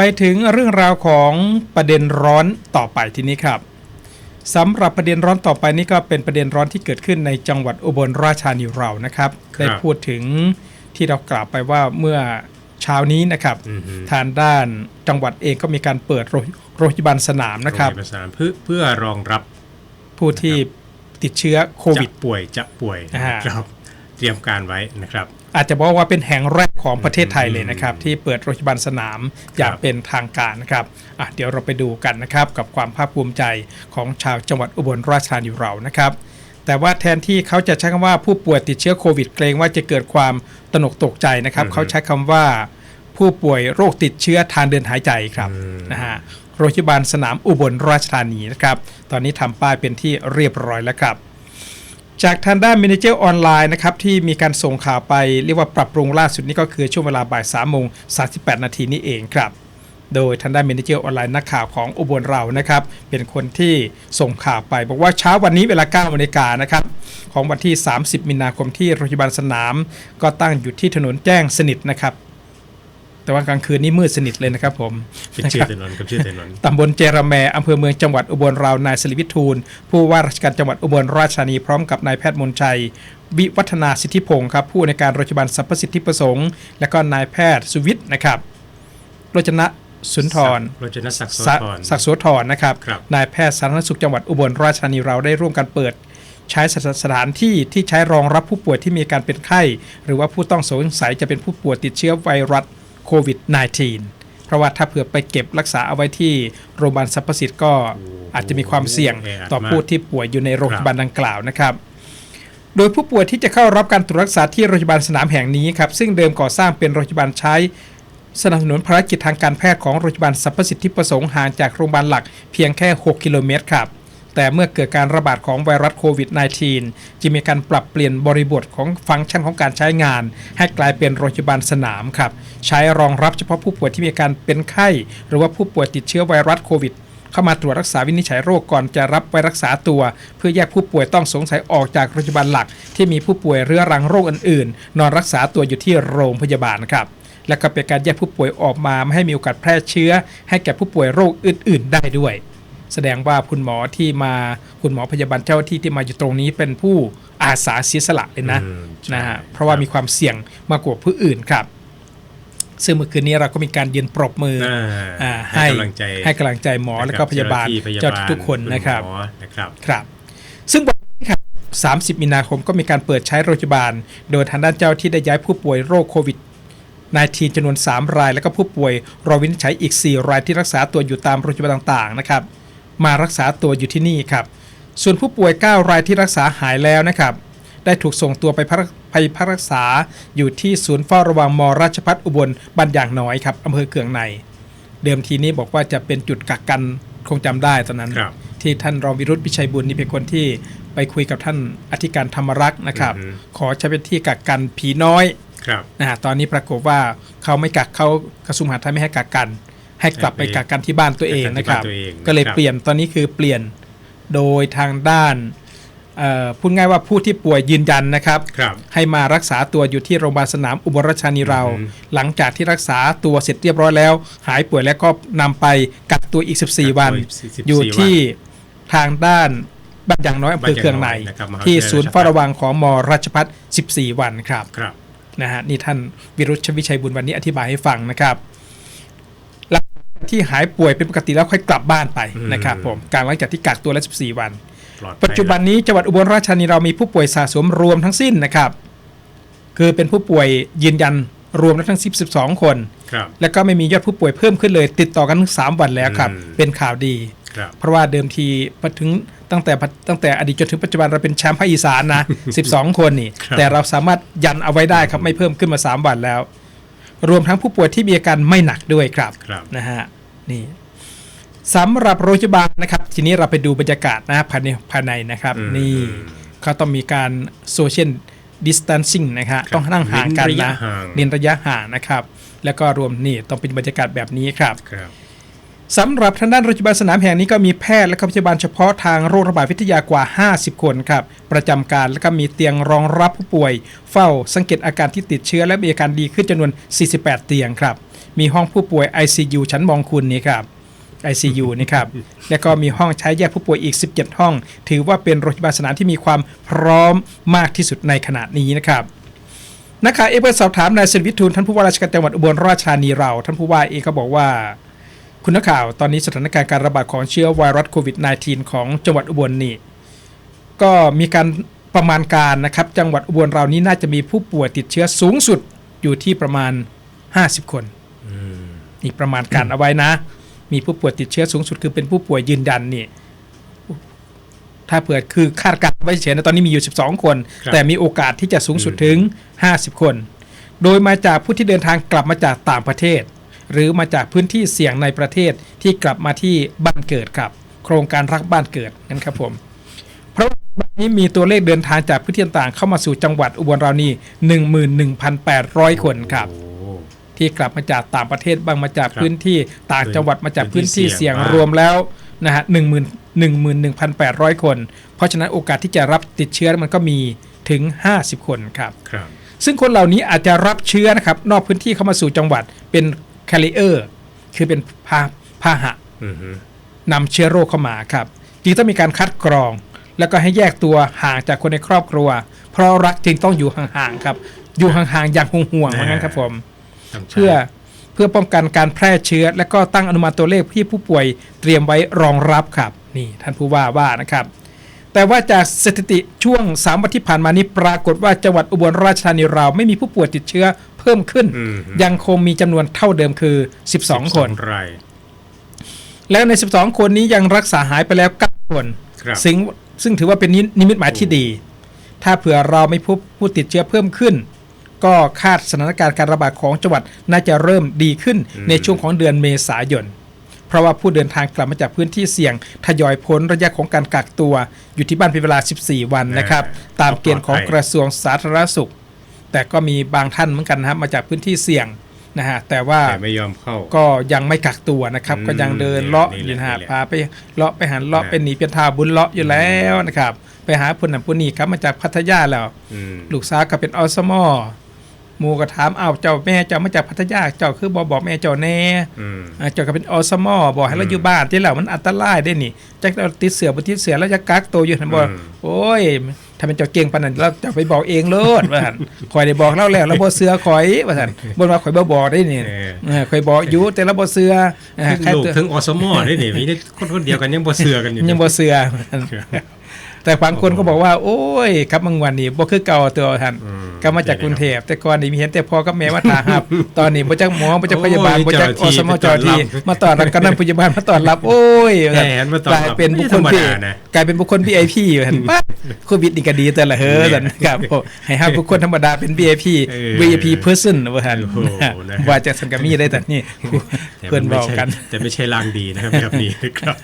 ไปถึงเรื่องราวของประเด็นร้อนต่อไปทีนี้ครับสำหรับประเด็นร้อนต่อไปนี้ก็เป็นประเด็นร้อนที่เกิดขึ้นในจังหวัดอุบลราชธานีเรานะครับครับได้พูดถึงที่เรากล่าวไปว่าเมื่อเช้านี้นะครับอือฮึทางด้านจังหวัดเองก็มีการเปิดโรงโรงพยาบาลสนามนะครับโงพยาบาลสนามเพื่อเพื่อรองรับผู้ที่ติดเชื้อโควิดจะป่วยจะป่วยอ่านะครับเตรียมการไว้นะครับ อาจจะบอกว่าเป็นแห่งแรกของประเทศไทยเลยนะครับอืมที่เปิดโรงพยาบาลสนามอย่างครับเป็นทางการนะครับอะเดี๋ยวเราไปดูกันนะครับ กับความภาคภูมิใจของชาวจังหวัดอุบลราชธานีเรานะครับ แต่ว่าแทนที่เขาจะใช้คำว่าผู้ป่วยติดเชื้อโควิดเกรงว่าจะเกิดความตระหนกตกใจนะครับอือฮึเขาใช้คำว่าผู้ป่วยโรคติดเชื้อทางเดินหายใจครับอืมนะฮะโรงพยาบาลสนามอุบลราชธานีนะครับ ตอนนี้ทำป้ายเป็นที่เรียบร้อยแล้วครับ จากทางด้าน m ม n เจอร์ออนไลน์นะครับที่มีการส่งข่าวไปเรียกว่าปรับปรุงล่าสุดนี้ก็คือช่วงเวลาบ่าย3โมง38 นาทีนี้เองครับโดยทางด้าน m ม n เจอร์ออนไลน์นักข่าวของอุบลเรานะครับ เป็นคนที่ส่งข่าวไป บอกว่าเช้าวันนี้เวลา9นาฬิกานะครับ ของวันที่ 30 มีนาคมที่โรงพยาบาลสนาม ก็ตั้งอยู่ที่ถนนแจ้งสนิทนะครับ แต่ว่ากลางคืนนี้มืดสนิทเลยนะครับผมเป็นชื่อถนนกับชื่อถนนตำบลเจระแมอำเภอเมืองจังหวัดอุบลราวนายสลิวิทูลผู้ว่าราชการจังหวัดอุบลราชธานีพร้อมกับนายแพทย์มนชัย วิวัฒนาสิทธิพงศ์ครับผู้ในวยการโรงพยาบาลสรรพสิทธิประสงค์ และก็นายแพทย์สุวิทย์นะครับโรจนะสุนทรโรจนศักดิ์โสสะธรศักดิ์โสธรนะครับครับ นายแพทย์สาธารณสุขจังหวัดอุบลราชธานีเราได้ร่วมกันเปิด ใช้สถานที่ที่ใช้รองรับผู้ป่วยที่มีอาการเป็นไข้ หรือว่าผู้ต้องสงสัยจะเป็นผู้ป่วยติดเชื้อไวรัส โควิด -19 เพราะว่าถ้าเผื่อไปเก็บรักษาเอาไว้ที่โรงพยาบาลสรรพสิทธิ์ก็อาจจะมีความเสี่ยงต่อผู้ที่ป่วยอยู่ในโรงพยาบาลดังกล่าวนะครับโดยผู้ป่วยที่จะเข้ารับการตรวจรักษาที่โรงพยาบาลสนามแห่งนี้ครับซึ่งเดิมก่อสร้างเป็นโรงพยาบาลใช้ สนับสนุนภารกิจทางการแพทย์ของโรงพยาบาลสรรพสิทธิประสงค์ห่างจากโรงพยาบาลหลักเพียงแค่ 6 กิโลเมตรครับ แต่เมื่อเกิดการระบาดของไวรัสโควิด -19 จะมีการปรับเปลี่ยนบริบทของฟังก์ชันของการใช้งาน ให้กลายเป็นโรงพยาบาลสนามครับ ใช้รองรับเฉพาะผู้ป่วยที่มีการเป็นไข้ หรือว่าผู้ป่วยติดเชื้อไวรัสโควิดเข้ามาตรวจรักษาวินิจฉัยโรคก่อนจะรับไปรักษาตัว เพื่อแยกผู้ป่วยต้องสงสัยออกจากโรงพยาบาลหลัก ที่มีผู้ป่วยเรื้อรังโรคอื่นๆ นอนรักษาตัวอยู่ที่โรงพยาบาลครับ และก็เป็นการแยกผู้ป่วยออกมาไม่ให้มีโอกาสแพร่เชื้อ ให้แก่ผู้ป่วยโรคอื่น ๆ ได้ด้วย แสดงว่าคุณหมอที่มาคุณหมอพยาบาลเจ้าหน้าที่ที่มาอยู่ตรงนี้เป็นผู้อาสาเสียสละเลยนะอืมใช่นะฮะเพราะว่ามีความเสี่ยงมากกว่าผู้อื่นครับ ซึ่งเมื่อคืนนี้เราก็มีการยืนปรบมืออ่าอ่าให้กำลังใจให้กำลังใจหมอและก็พยาบาลเจ้หน้ที่พยาเจ้าบาลทุกคนนะครับณหมอนะครับครับ ซึ่งวันนี้ครับ30 มีนาคมก็มีการเปิดใช้โรงพยาบาล โดยทางด้านเจ้าที่ได้ย้ายผู้ป่วยโรคโควิด 19 จำนวน 3 ราย แล้วก็ผู้ป่วยรอวินิจฉัยอีก 4 รายที่รักษาตัวอยู่ตามโรงพยาบาลต่างๆ นะครับ มารักษาตัวอยู่ที่นี่ครับ ส่วนผู้ป่วย 9 รายที่รักษาหายแล้วนะครับ ได้ถูกส่งตัวไปพักไปพักรักษาอยู่ที่ศูนย์เฝ้าระวังมราชพัฒอุบลบ้านอย่างน้อยครับอำเภอเกืองใน เดิมทีนี้บอกว่าจะเป็นจุดกักกันคงจำได้ตอนนั้นครับที่ท่านรองวิรุธพิชัยบุญนี่เป็นคนที่ไปคุยกับท่านอธิการธรรมรักษ์นะครับอือฮึขอใช้เป็นที่กักกันผีน้อยครับนะฮะตอนนี้ปรากฏว่าเขาไม่กักเขากระทรวงมหาดไทยไม่ให้กักกัน ให้กลับไปให้ไปกักกันที่บ้านตัวเองนะครับกักกันที่บ้านตัวเองก็เลยครับเปลี่ยนตอนนี้คือเปลี่ยนโดยทางด้านเอ่อพูดง่ายว่าผู้ที่ป่วยยืนยันนะครับครับให้มารักษาตัวอยู่ที่โรงพยาบาลสนามอุบลราชธานีเราอือฮึหลังจากที่รักษาตัวเสร็จเรียบร้อยแล้ว หายป่วยแล้วก็นำไปกักตัวอีก 14 วันกักตัวอีก14อยู่วันที่ทางด้านบ้านอย่างน้อยอำเภอเคืองในบ้านยางน้อยนะครับมหาวิทยาลัยที่ศูนย์เฝ้าระวังของมราชพัฒ14 วันครับครับนะฮะนี่ท่านวิรุชวิชัยบุญวันนี้อธิบายให้ฟังนะครับหลังจาก ที่หายป่วยเป็นปกติแล้วค่อยกลับบ้านไปอืมนะครับผมการหลังจากที่กักตัวแล้ว 14 วันปลอดภัยปัจจุบันนี้จังหวัดอุบลราชธานีเรามีผู้ป่วยสะสมรวมทั้งสิ้นนะครับ คือเป็นผู้ป่วยยืนยันรวมแล้วทั้ง 12 คนครับแล้วก็ไม่มียอดผู้ป่วยเพิ่มขึ้นเลย ติดต่อกันทั้ง3 วันแล้วครับอืมเป็นข่าวดีครับเพราะว่าเดิมทีมาถึงตั้งแต่ตั้งแต่อดีตจนถึงปัจจุบันเราเป็นแชมป์ภาคอีสานนะ 12 คนนี่ครับแต่เราสามารถยันเอาไว้ได้ครับไม่เพิ่มขึ้นมา 3 วันแล้ว รวมทั้งผู้ป่วยที่มีอาการไม่หนักด้วยครับครับนะฮะนี่สำหรับโรงพยาบาลนะครับ ทีนี้เราไปดูบรรยากาศนะภายในภายในนะครับ อืมนี่อืม เขาต้องมีการโซเชียลดิส a ทนซิ่งนะครัครับต้องนั่งห่างกันเว้นระยะนะห่างเรียนระยะห่างนะครับ แล้วก็รวมนี่ต้องเป็นบรรยากาศแบบนี้ครับ ครับ สำหรับทางด้านโรงพยาบาลสนามแห่งนี้ก็มีแพทย์และพยาบาลเฉพาะทางโรคระบาดวิทยากว่า 50 คนครับ ประจำการและก็มีเตียงรองรับผู้ป่วย เฝ้าสังเกตอาการที่ติดเชื้อและมีอาการดีขึ้นจำนวน 48 เตียงครับ มีห้องผู้ป่วย ICU ชั้นมองคุณนี่ครับ ICU นี่ครับ แล้วก็มีห้องใช้แยกผู้ป่วยอีก 17 ห้อง ถือว่าเป็นโรงพยาบาลสนามที่มีความพร้อมมากที่สุดในขณะนี้นะครับนักข่าวเองไปสอบถามนายเซนวิทูลท่านผู้ว่าราชการจังหวัดอุบลราชธานีเรา ท่านผู้ว่าเองก็บอกว่า คุณนักข่าวตอนนี้สถานการณ์การระบาดของเชื้อไวรัสโควิด -19 ของจังหวัดอุบลนี่ก็มีการประมาณการนะครับ จังหวัดอุบลเรานี้น่าจะมีผู้ป่วยติดเชื้อสูงสุดอยู่ที่ประมาณ 50 คนอืมนี่ประมาณการเอาไว้นะ มีผู้ป่วยติดเชื้อสูงสุดคือเป็นผู้ป่วยยืนยันนี่ถ้าเผื่อคือคาดการณ์ไว้เฉยๆนะตอนนี้มีอยู่ 12 คนครับแต่มีโอกาสที่จะสูงสุดถึง 50 คน โดยมาจากผู้ที่เดินทางกลับมาจากต่างประเทศ หรือมาจากพื้นที่เสี่ยงในประเทศที่กลับมาที่บ้านเกิดครับ โครงการรักบ้านเกิดนั่นครับผมเพราะวันนี้มีตัวเลขเดินทางจากพื้นที่ต่างๆเข้ามาสู่จังหวัดอุบลราณี11,800 คนครับโอ้ที่กลับมาจากต่างประเทศบ้างมาจากครับพื้นที่ต่างจังหวัดมาจากพื้พื้นนที่ที่เสี่เสี่ยยงงมากรวมแล้วนะฮะหนึ่งหมื่นหนึ่งหมื่นหนึ่งพันแปดร้อยคน เพราะฉะนั้นโอกาสที่จะรับติดเชื้อมันก็มีถึง 50 คนครับครับซึ่งคนเหล่านี้อาจจะรับเชื้อนะครับนอกพื้นที่เข้ามาสู่จังหวัดเป็น คาริเออร์คือเป็นพาพาหะอือฮึนำเชื้อโรคเข้ามาครับจึงต้องมีการคัดกรอง แล้วก็ให้แยกตัวห่างจากคนในครอบครัว เพราะรักจึงต้องอยู่ห่างๆครับ อยู่ห่างๆอย่างห่วงๆเหมือนกันครับผมต้องใช้เพื่อเพื่อป้องกันการแพร่เชื้อ และก็ตั้งอนุมัติตัวเลขที่ผู้ป่วยเตรียมไว้รองรับครับ นี่ท่านผู้ว่าว่านะครับ แต่ว่าจากสถิติช่วง3วันที่ผ่านมานี้ปรากฏว่าจังหวัดอุบลราชธานีเราไม่มีผู้ป่วยติดเชื้อเพิ่มขึ้นอืมฮึยังคงมีจำนวนเท่าเดิมคือ 12 คนรายแล้วใน 12 คนนี้ยังรักษาหายไปแล้ว9คนครับซึ่งซึ่งถือว่าเป็นนินิมิตหมายที่ดี ถ้าเผื่อเราไม่พบผู้ติดเชื้อเพิ่มขึ้น ก็คาดสถานการณ์การระบาดของจังหวัดน่าจะเริ่มดีขึ้นอืมในช่วงของเดือนเมษายน เพราะว่าผู้เดินทางกลับมาจากพื้นที่เสี่ยงทยอยพ้นระยะของการกักตัว อยู่ที่บ้านเป็นเวลา 14 วันนะครับ ตามเกณฑ์ของกระทรวงสาธารณสุข แต่ก็มีบางท่านเหมือนกันนะครับมาจากพื้นที่เสี่ยงนะฮะแต่ว่าแต่ไม่ยอมเข้าก็ยังไม่กักตัวนะครับอืมก็ยังเดินเลาะอยู่นะฮะนี่แหละพาไปเลาะไปหันเลาะนะเป็นหนีเป็นทาวบุญเลาะอยู่แล้วนะครับ ไปหาพุ่นนันพุ่นนี่ครับมาจากพัทยาแล้วอืมลูกสาวก็เป็นอสมอ หมูก็ถามอ้าวเจ้าแม่เจ้ามาจากพัทยาเจ้าคือบอกบอกแม่เจ้าแน่อืมอ่าเจ้าก็เป็นอสมอบอกให้เราอืมอยู่บ้านที่เรามันอันตรายได้นี่จักเราติดเสือบนติดเสือแล้วจะกักตัวอยู่ทันบอกอืมโอ้ยถ้าเป็นเจ้าเก่งปานนั้นเราจะไปบอกเองโลดว่าหั่นคอยได้บอกเล่าแล้วเราบ่เสือคอยว่าซั่นบ่ว่าคอยบ่บอกได้นี่เออเออเคยบอกอยู่แต่เราบ่เสืออ่าถึงแค่ลูกตัวถึงอสมอได้นี่มีได้คนคนเดียวกันยังบ่เสือกันอยู่ยังบ่เสือ แต่บางคนก็บอกว่า โอ้ยครับบางวันนี่บ่คือเก่าตัวท่านอืมก็มาจากกรุงเทพแต่ก่อนนี่มีเห็นแต่พ่อกับแม่มาถาหับ ตอนนี้บ่จักหมอบ่จักพยาบาลโอ้ยบ่จักเจ้าหน้าที่อสมจอทีมาต้อนรับมาต้อนรับกันนั่งพยาบาลมาต้อนรับโอ้ยแหมมาต้อนกรับลายเป็นบุคคลไม่ธรรมที่ดานะกลายเป็นบุคคล VIP อยู่หั่นปั๊บโควิดนี่ก็ดีแต่ละเฮ้อซั่นครับผมให้ห้ามบุคคลธรรมดาเป็น VIP เออ VIP person ว่าหั่นโอ้โหนะว่าจากสังกามีได้แต่นี่แต่เพื่อนไม่บอกใช่กันแต่ไม่ใช่ลางดีนะครับแบบนี้นะครับ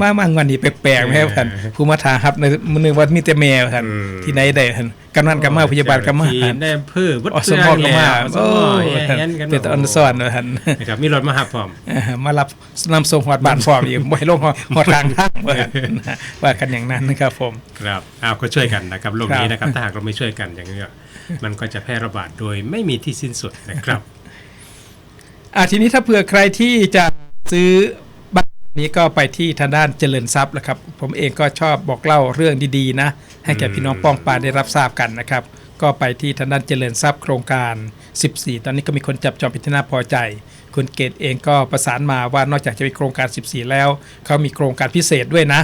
มามางวันนี้แปลกๆไหมครับท่านเออผู้มาถาครับในมือนึงว่ามีแต่แมวท่านอืมที่ไหนได้ท่านกำนันกำมาพยาบาลกำมาที่ได้อำเพื่อวัดอสมอกำมาอสโอ้มอท่านแย่นกันเป็นตะออนซ่อนว่าท่านนะครับมีรถมาหับพร้อมเออมารับนำส่งหอดบ้านฟอมอีกบ่ให้ลงหอดหอดทางทางว่าท่านว่ากันอย่างนั้นนะครับผมครับเอาก็ช่วยกันนะครับโลกนี้ครับนะครับถ้าหากเราไม่ช่วยกันอย่างนี้ก็มันก็จะแพร่ระบาดโดยไม่มีที่สิ้นสุดนะครับอะทีนี้ถ้าเผื่อใครที่จะซื้อบ้า นี้ก็ไปที่ทางด้านเจริญทรัพย์แหละครับ ผมเองก็ชอบบอกเล่าเรื่องดีๆนะ ให้แก่พี่น้องป้องปานได้รับทราบกันนะครับ ก็ไปที่ทางด้านเจริญทรัพย์โครงการ 14 ตอนนี้ก็มีคนจับจองเป็นที่น่าพอใจ คุณเกตเองก็ประสานมาว่านอกจากจะมีโครงการ 14 แล้ว เขามีโครงการพิเศษด้วยนะ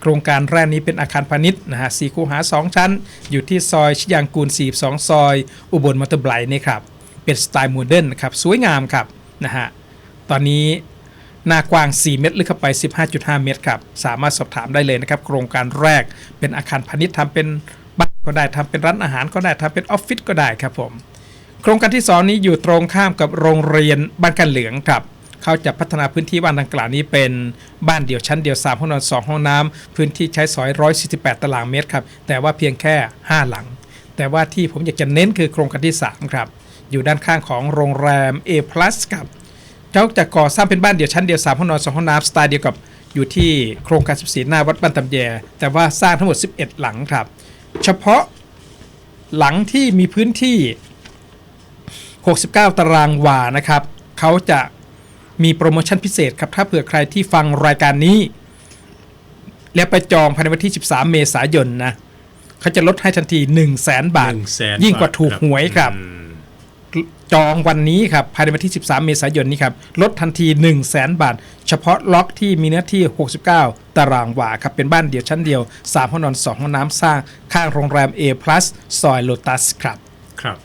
โครงการแรกนี้เป็นอาคารพาณิชย์นะฮะสี่คูหา 2 ชั้น อยู่ที่ซอยชยางกูล 42 ซอย อุบลมัตเตอร์ไบร์นี่ครับเป็นสไตล์โมเดิร์นครับสวยงามครับนะฮะตอนนี้ หน้ากว้าง 4 เมตร ลึกเข้าไป 15.5 เมตรครับ สามารถสอบถามได้เลยนะครับ โครงการแรกเป็นอาคารพาณิชย์ทำเป็นบ้านก็ได้ทำเป็นร้านอาหารก็ได้ทำเป็นออฟฟิศก็ได้ครับผม โครงการที่ 2 นี้อยู่ตรงข้ามกับโรงเรียนบ้านกันเหลืองครับเขาจะพัฒนาพื้นที่บ้านดังกล่าวนี้เป็นบ้านเดี่ยวชั้นเดียว 3 ห้องนอน 2 ห้องน้ำพื้นที่ใช้สอย 148 ตารางเมตรครับ แต่ว่าเพียงแค่ 5 หลัง แต่ว่าที่ผมอยากจะเน้นคือโครงการที่ 3 ครับ อยู่ด้านข้างของโรงแรม A+ ครับ เจ้าจะก่อสร้างเป็นบ้านเดี่ยวชั้นเดียว3ห้องนอน2ห้องน้ำสไตล์เดียวกับอยู่ที่โครงการ14หน้าวัดบ้านตำแยแต่ว่าสร้างทั้งหมด 11 หลังครับ เฉพาะหลังที่มีพื้นที่ 69 ตารางวานะครับ เขาจะมีโปรโมชั่นพิเศษครับ ถ้าเผื่อใครที่ฟังรายการนี้ แล้วไปจองภายในวันที่ 13 เมษายนนะ เขาจะลดให้ทันที 1 0 0 0 0แสนบาทหนึ่งแสนยิ่งกว่าถูกหวยครับอืม จองวันนี้ครับภายในวันที่ 13 เมษายนนี้ครับลดทันที 1 0 0 0 0แสนบาท เฉพาะล็อกที่มีเนื้อที่ 69 ตารางวาครับเป็นบ้านเดี่ยวชั้นเดียว 3 ห้องนอน 2 ห้องน้ำสร้างข้างโรงแรม A+ ซอยโลตัสครับ ครับ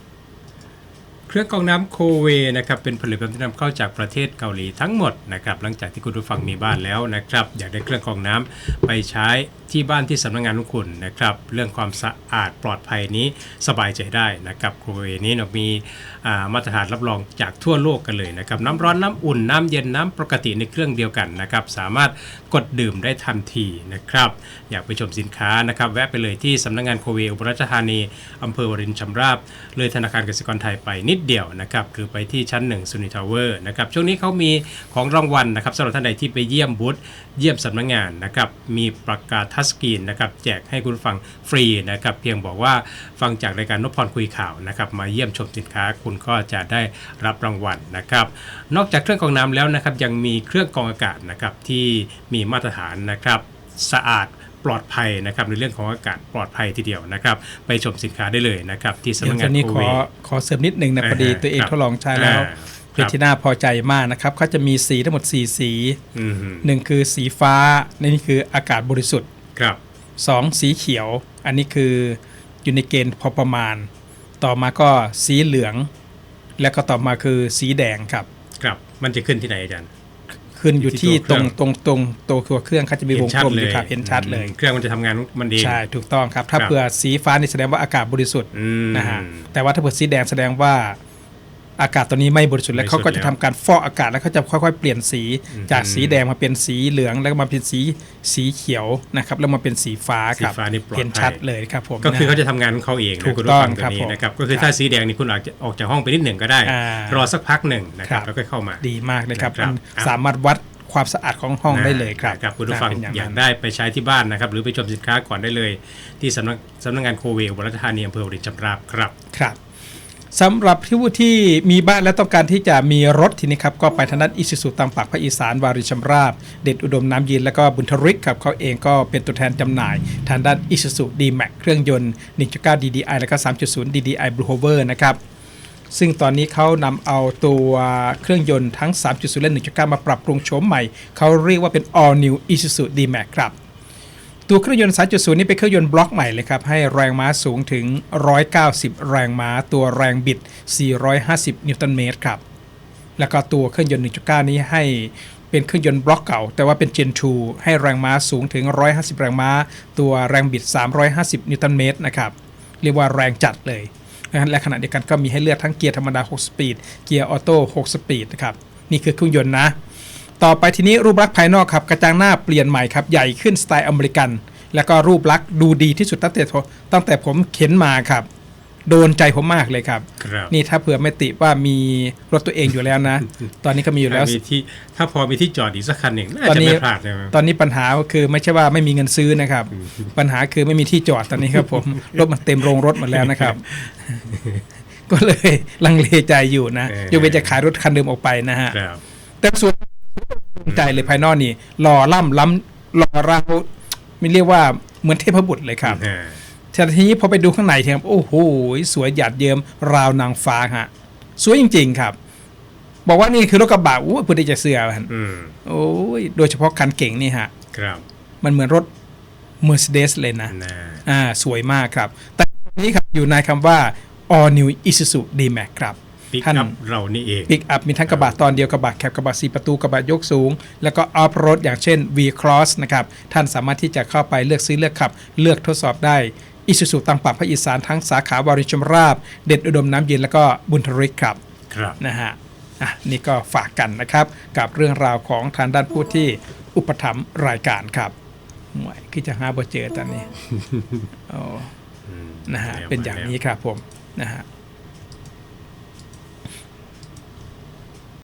เครื่องกรองน้ำโคเวนะครับเป็นผลิตภัณฑ์ที่นำเข้าจากประเทศเกาหลีทั้งหมดนะครับหลังจากที่คุณผู้ฟังมีบ้านแล้วนะครับ อยากได้เครื่องกรองน้ำไปใช้ ที่บ้านที่สำนักงานของคุณนะครับ เรื่องความสะอาดปลอดภัยนี้สบายใจได้นะครับโคเวนี้เรามีมาตรฐานรับรองจากทั่วโลกกันเลยนะครับน้ำร้อนน้ำอุ่นน้ำเย็นน้ำปกติในเครื่องเดียวกันนะครับสามารถกดดื่มได้ทันทีนะครับอยากไปชมสินค้านะครับแวะไปเลยที่สำนักงานโคเวอุบลราชธานีอำเภอวรินชำราบ เลยธนาคารกสิกรไทยไปนิดเดียวนะครับหรือไปที่ชั้น1ซุนิทาวเวอร์นะครับช่วงนี้เขามีของรางวัลนะครับสำหรับท่านใดที่ไปเยี่ยมบูธเยี่ยมสำนักงานนะครับมีประกาศทัชสกรีนนะครับแจกให้คุณฟังฟรีนะครับเพียงบอกว่าฟังจากรายการนพพรคุยข่าวนะครับมาเยี่ยมชมสินค้าคุณก็จะได้รับรางวัลนะครับ นอกจากเครื่องกรองน้ำแล้วนะครับยังมีเครื่องกรองอากาศนะครับที่มีมาตรฐานนะครับสะอาดปลอดภัยนะครับในเรื่องของอากาศปลอดภัยทีเดียวนะครับ ไปชมสินค้าได้เลยนะครับ ที่สำเดี๋ยนัวกงาตอนนนี้โคขเวอขอเสริมนิดนึงนะพอดีอ่าฮะตัวเองครับทดลองใช้แล้วอ่าเป็นครับที่น่าพอใจมากนะครับเขาจะมีสีทั้งหมด 4 สีอืมหนึ่งคือสีฟ้านี่คืออากาศบริสุทธิ์ ครับ2สีเขียว อันนี้คืออยู่ในเกณฑ์พอประมาณ ต่อมาก็สีเหลือง แล้วก็ต่อมาคือสีแดงครับ ครับ มันจะขึ้นที่ไหนอาจารย์ ขึ้นอยู่ที่ที่ตตัรวงเครื่องตรงตรงตัวตัวเครื่องเขาจะมีวงกลมอยู่ครับเห็นชัดเลยอืมเครื่องมันจะทำงานมันเองใช่ถูกต้องครับ ถ้าครับเผื่อสีฟ้านี่แสดงว่าอากาศบริสุทธิ์อืมนะฮะแต่ว่าถ้าเผื่อสีแดงแสดงว่า อากาศตัวนี้ไม่บริสุทธิ์แล้วบริสุเขาทธิ์ก็จะทำการฟอกอากาศแล้วเขาจะค่อยๆ เปลี่ยนสีอืมจากสีแดงมาเป็นสีเหลืองแล้วก็มาเป็นสีสีเขียวนะครับแล้วมาเป็นสีฟ้าครับสีฟ้านี่ปลอดภัยเห็นชัดเลยครับผมก็คือเขานะฮะจะทำงานของเขาเองนะถูกคุณต้ผู้องฟังตัวครับนี้ผมนะครับก็คือครับถ้าสีแดงนี่คุณอาจจะออกจากห้องไปนิดหนึ่งก็ได้อ่ารอสักพักหนึ่งนะครัครับบแล้วก็เข้ามาดีมากเลยครับครับมันครับสามารถวัดความสะอาดของห้องได้เลยครับนะครับคุณผู้ฟังเป็นอย่างอยานั้กนได้ไปใช้ที่บ้านนะครับ หรือไปชมสินค้าก่อนได้เลย ที่สำนักสำนักงานโคเวอุบลราชธานีอำเภอวรินชำราบครับครับ สำหรับผู้ที่มีบ้านและต้องการที่จะมีรถทีนี้ครับก็ไปทางด้านอิสุสุตามปากภาคอีสานวาริชำราบ เด็ดอุดมน้ำยินแล้วก็บุญทริกครับเขาเองก็เป็นตัวแทนจำหน่าย ทางด้านอิสุสุดีแม็กเครื่องยนต์ 1.9 DDI แล้วก็ 3.0 DDI Blue Hover นะครับซึ่งตอนนี้เขานำเอาตัวเครื่องยนต์ทั้ง 3.0 และ 1.9 มาปรับปรุงโฉมใหม่ เขาเรียกว่าเป็น All New Isuzu D-Max ครับ ตัวเครื่องยนต์ 3.0 นี่เป็นเครื่องยนต์บล็อกใหม่เลยครับให้แรงม้าสูงถึง 190 แรงม้า ตัวแรงบิด 450 นิวตันเมตรครับแล้วก็ตัวเครื่องยนต์ 1.9 นี้ให้เป็นเครื่องยนต์บล็อกเก่า แต่ว่าเป็น Gen 2 ให้แรงม้าสูงถึง 150 แรงม้า ตัวแรงบิด 350 นิวตันเมตรนะครับเรียกว่าแรงจัดเลยนะและขณะเดียวกันก็มีให้เลือกทั้งเกียร์ธรรมดา 6 สปีด เกียร์ออโต้ 6 สปีดนะครับ นี่คือเครื่องยนต์นะ ต่อไปทีนี้รูปลักษณ์ภายนอกครับกระจังหน้าเปลี่ยนใหม่ครับใหญ่ขึ้นสไตล์อเมริกัน แล้วก็รูปลักษณ์ดูดีที่สุดตั้งแต่ตั้งแต่ผมเข็นมาครับ โดนใจผมมากเลยครับครับนี่ถ้าเผื่อไม่ติว่ามีรถตัวเองอยู่แล้วนะ ตอนนี้ก็มีอยู่แล้วถ้ามีที่ถ้าพอมีที่จอดอีกสักคันหนึ่งน่าตอนจะนี้ไม่พลาดใช่ไหมตอนนี้ปัญหาก็คือไม่ใช่ว่าไม่มีเงินซื้อนะครับ ปัญหาคือไม่มีที่จอดตอนนี้ครับผมรถมันเต็มโรงรถหมดแล้วนะครับก็เลยลังเลใจอยู่นะเออยกเว้นจะขายรถคันเดิมออกไปนะฮะครับแต่ส่วน ใจเลยภายนอกนี่หล่อล่ำล้ำหล่อเราไม่เรียกว่าเหมือนเทพบุตรเลยครับอ่าแต่ทีนี้พอไปดูข้างในครับโอ้โหสวยหยาดเยิ้มราวนางฟ้าฮะ สวยจริง ๆ ครับ บอกว่านี่คือรถกระบะอู้พูดได้จะเสือฮะอืมโอ้ยโดยเฉพาะคันเก่งนี่ฮะ ครับ มันเหมือนรถ Mercedes เลยนะนะอ่า สวยมากครับ แต่อันนี้ครับอยู่ในคำว่า All New Isuzu D-Max ครับ ปิกท่านอัพเรานี่เองปิกอัพมีทั้งกระบะตอนเดียวกระบะแคบกระบะ4ประตูกระบะยกสูง แล้วก็ออฟโรดอย่างเช่น V Cross นะครับ ท่านสามารถที่จะเข้าไปเลือกซื้อเลือกขับ เลือกทดสอบได้อิสุสุตังปากภาคอีสานทั้งสาขาวารินชมราบ เด็ดอุดมน้ำเย็นแล้วก็บุญทริกครับครับนะฮะอะนี่ก็ฝากกันนะครับ กับเรื่องราวของทางด้านผู้ที่อุปถัมภ์รายการครับหวยคือจะหาบ่เจอตอนนี้โอ้อืมนะฮะแล้วเป็นอย่างมแล้วนี้ครับผมนะฮะ